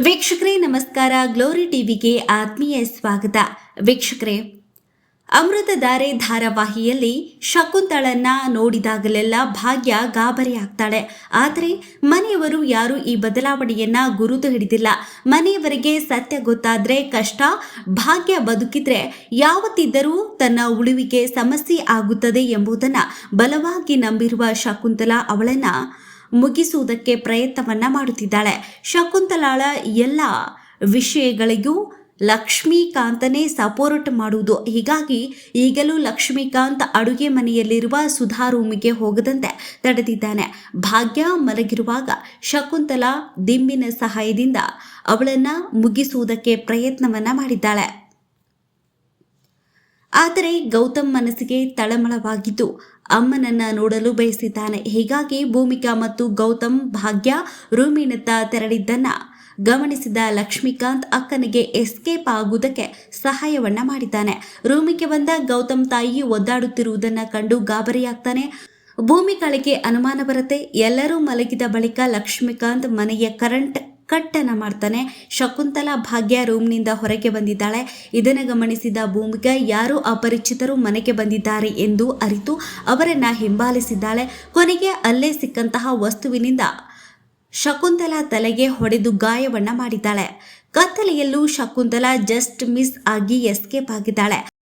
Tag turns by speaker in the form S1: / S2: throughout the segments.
S1: ವೀಕ್ಷಕರೇ, ನಮಸ್ಕಾರ. ಗ್ಲೋರಿ ಟಿವಿಗೆ ಆತ್ಮೀಯ ಸ್ವಾಗತ. ವೀಕ್ಷಕರೇ, ಅಮೃತಧಾರೆ ಧಾರಾವಾಹಿಯಲ್ಲಿ ಶಕುಂತಳನ್ನ ನೋಡಿದಾಗಲೆಲ್ಲ ಭಾಗ್ಯ ಗಾಬರಿ ಆಗ್ತಾಳೆ. ಆದರೆ ಮನೆಯವರು ಯಾರು ಈ ಬದಲಾವಣೆಯನ್ನ ಗುರುತು ಹಿಡಿದಿಲ್ಲ. ಮನೆಯವರಿಗೆ ಸತ್ಯ ಗೊತ್ತಾದ್ರೆ ಕಷ್ಟ, ಭಾಗ್ಯ ಬದುಕಿದ್ರೆ ಯಾವತ್ತಿದ್ದರೂ ತನ್ನ ಉಳಿವಿಗೆ ಸಮಸ್ಯೆ ಆಗುತ್ತದೆ ಎಂಬುದನ್ನು ಬಲವಾಗಿ ನಂಬಿರುವ ಶಕುಂತಲಾ ಅವಳನ್ನ ಮುಗಿಸುವುದಕ್ಕೆ ಪ್ರಯತ್ನವನ್ನ ಮಾಡುತ್ತಿದ್ದಾಳೆ. ಶಕುಂತಲಾಳ ಎಲ್ಲ ವಿಷಯಗಳಿಗೂ ಲಕ್ಷ್ಮೀಕಾಂತನೇ ಸಪೋರ್ಟ್ ಮಾಡುವುದು. ಹೀಗಾಗಿ ಈಗಲೂ ಲಕ್ಷ್ಮೀಕಾಂತ್ ಅಡುಗೆ ಮನೆಯಲ್ಲಿರುವ ಸುಧಾ ರೂಮಿಗೆ ಹೋಗದಂತೆ ತಡೆದಿದ್ದಾನೆ ಭಾಗ್ಯ ಮಲಗಿರುವಾಗ ಶಕುಂತಲಾ ದಿಂಬಿನ ಸಹಾಯದಿಂದ ಅವಳನ್ನು ಮುಗಿಸುವುದಕ್ಕೆ ಪ್ರಯತ್ನವನ್ನು ಮಾಡಿದ್ದಾಳೆ. ಆದರೆ ಗೌತಮ್ ಮನಸ್ಸಿಗೆ ತಳಮಳವಾಗಿದ್ದು ಅಮ್ಮನನ್ನ ನೋಡಲು ಬಯಸಿದ್ದಾನೆ. ಹೀಗಾಗಿ ಭೂಮಿಕಾ ಮತ್ತು ಗೌತಮ್ ಭಾಗ್ಯ ರೂಮಿನತ್ತ ತೆರಳಿದ್ದನ್ನ ಗಮನಿಸಿದ ಲಕ್ಷ್ಮೀಕಾಂತ್ ಅಕ್ಕನಿಗೆ ಎಸ್ಕೇಪ್ ಆಗುವುದಕ್ಕೆ ಸಹಾಯವನ್ನ ಮಾಡಿದ್ದಾನೆ. ರೂಮಿಗೆ ಬಂದ ಗೌತಮ್ ತಾಯಿ ಒದ್ದಾಡುತ್ತಿರುವುದನ್ನ ಕಂಡು ಗಾಬರಿಯಾಗ್ತಾನೆ. ಭೂಮಿಕಾಳಿಗೆ ಅನುಮಾನ ಬರುತ್ತೆ. ಎಲ್ಲರೂ ಮಲಗಿದ ಬಳಿಕ ಲಕ್ಷ್ಮೀಕಾಂತ್ ಮನೆಯ ಕರೆಂಟ್ ಕಟ್ಟನ ಮಾಡ್ತಾನೆ. ಶಕುಂತಲಾ ಭಾಗ್ಯ ರೂಮ್ನಿಂದ ಹೊರಗೆ ಬಂದಿದ್ದಾಳೆ. ಇದನ್ನು ಗಮನಿಸಿದ ಭೂಮಿಕಾ ಯಾರು ಅಪರಿಚಿತರು ಮನೆಗೆ ಬಂದಿದ್ದಾರೆ ಎಂದು ಅರಿತು ಅವರನ್ನ ಹಿಂಬಾಲಿಸಿದ್ದಾಳೆ. ಕೊನೆಗೆ ಅಲ್ಲೇ ಸಿಕ್ಕಂತಹ ವಸ್ತುವಿನಿಂದ ಶಕುಂತಲಾ ತಲೆಗೆ ಹೊಡೆದು ಗಾಯವನ್ನ ಮಾಡಿದ್ದಾಳೆ. ಕತ್ತಲೆಯಲ್ಲೂ ಶಕುಂತಲಾ ಜಸ್ಟ್ ಮಿಸ್ ಆಗಿ ಎಸ್ಕೇಪ್ ಆಗಿದ್ದಾಳೆ.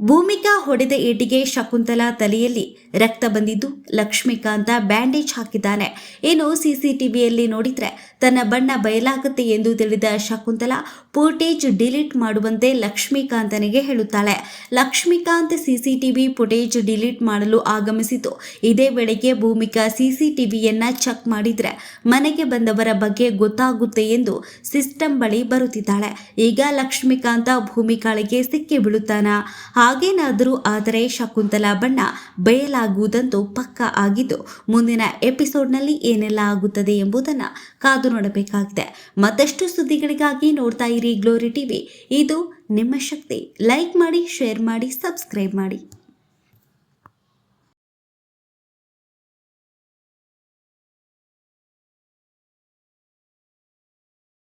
S1: ಭೂಮಿಕಾ ಹೊಡೆದ ಏಟಿಗೆ ಶಕುಂತಲಾ ತಲೆಯಲ್ಲಿ ರಕ್ತ ಬಂದಿದ್ದು ಲಕ್ಷ್ಮೀಕಾಂತ ಬ್ಯಾಂಡೇಜ್ ಹಾಕಿದ್ದಾನೆ. ಏನು ಸಿಸಿಟಿವಿಯಲ್ಲಿ ನೋಡಿದ್ರೆ ತನ್ನ ಬಣ್ಣ ಬಯಲಾಗುತ್ತೆ ಎಂದು ತಿಳಿದ ಶಕುಂತಲಾ ಫುಟೇಜ್ ಡಿಲೀಟ್ ಮಾಡುವಂತೆ ಲಕ್ಷ್ಮೀಕಾಂತನಿಗೆ ಹೇಳುತ್ತಾಳೆ. ಲಕ್ಷ್ಮೀಕಾಂತ್ ಸಿಸಿಟಿವಿ ಫುಟೇಜ್ ಡಿಲೀಟ್ ಮಾಡಲು ಆಗಮಿಸಿತು. ಇದೇ ವೇಳೆಗೆ ಭೂಮಿಕಾ ಸಿಸಿಟಿವಿಯನ್ನ ಚೆಕ್ ಮಾಡಿದ್ರೆ ಮನೆಗೆ ಬಂದವರ ಬಗ್ಗೆ ಗೊತ್ತಾಗುತ್ತೆ ಎಂದು ಸಿಸ್ಟಮ್ ಬಳಿ ಬರುತ್ತಿದ್ದಾಳೆ. ಈಗ ಲಕ್ಷ್ಮೀಕಾಂತ ಭೂಮಿಕಾಳಿಗೆ ಸಿಕ್ಕಿ ಬೀಳುತ್ತಾನ? ಹಾಗೇನಾದರೂ ಆದರೆ ಶಕುಂತಲಾ ಬಣ್ಣ ಬಯಲಾಗುವುದಂತೂ ಪಕ್ಕ ಆಗಿದ್ದು ಮುಂದಿನ ಎಪಿಸೋಡ್ನಲ್ಲಿ ಏನೆಲ್ಲ ಆಗುತ್ತದೆ ಎಂಬುದನ್ನು ಕಾದು ನೋಡಬೇಕಾಗಿದೆ. ಮತ್ತಷ್ಟು ಸುದ್ದಿಗಳಿಗಾಗಿ ನೋಡ್ತಾ ಇರಿ ಗ್ಲೋರಿ ಟಿವಿ. ಇದು ನಿಮ್ಮ ಶಕ್ತಿ. ಲೈಕ್ ಮಾಡಿ, ಶೇರ್ ಮಾಡಿ, ಸಬ್ಸ್ಕ್ರೈಬ್ ಮಾಡಿ.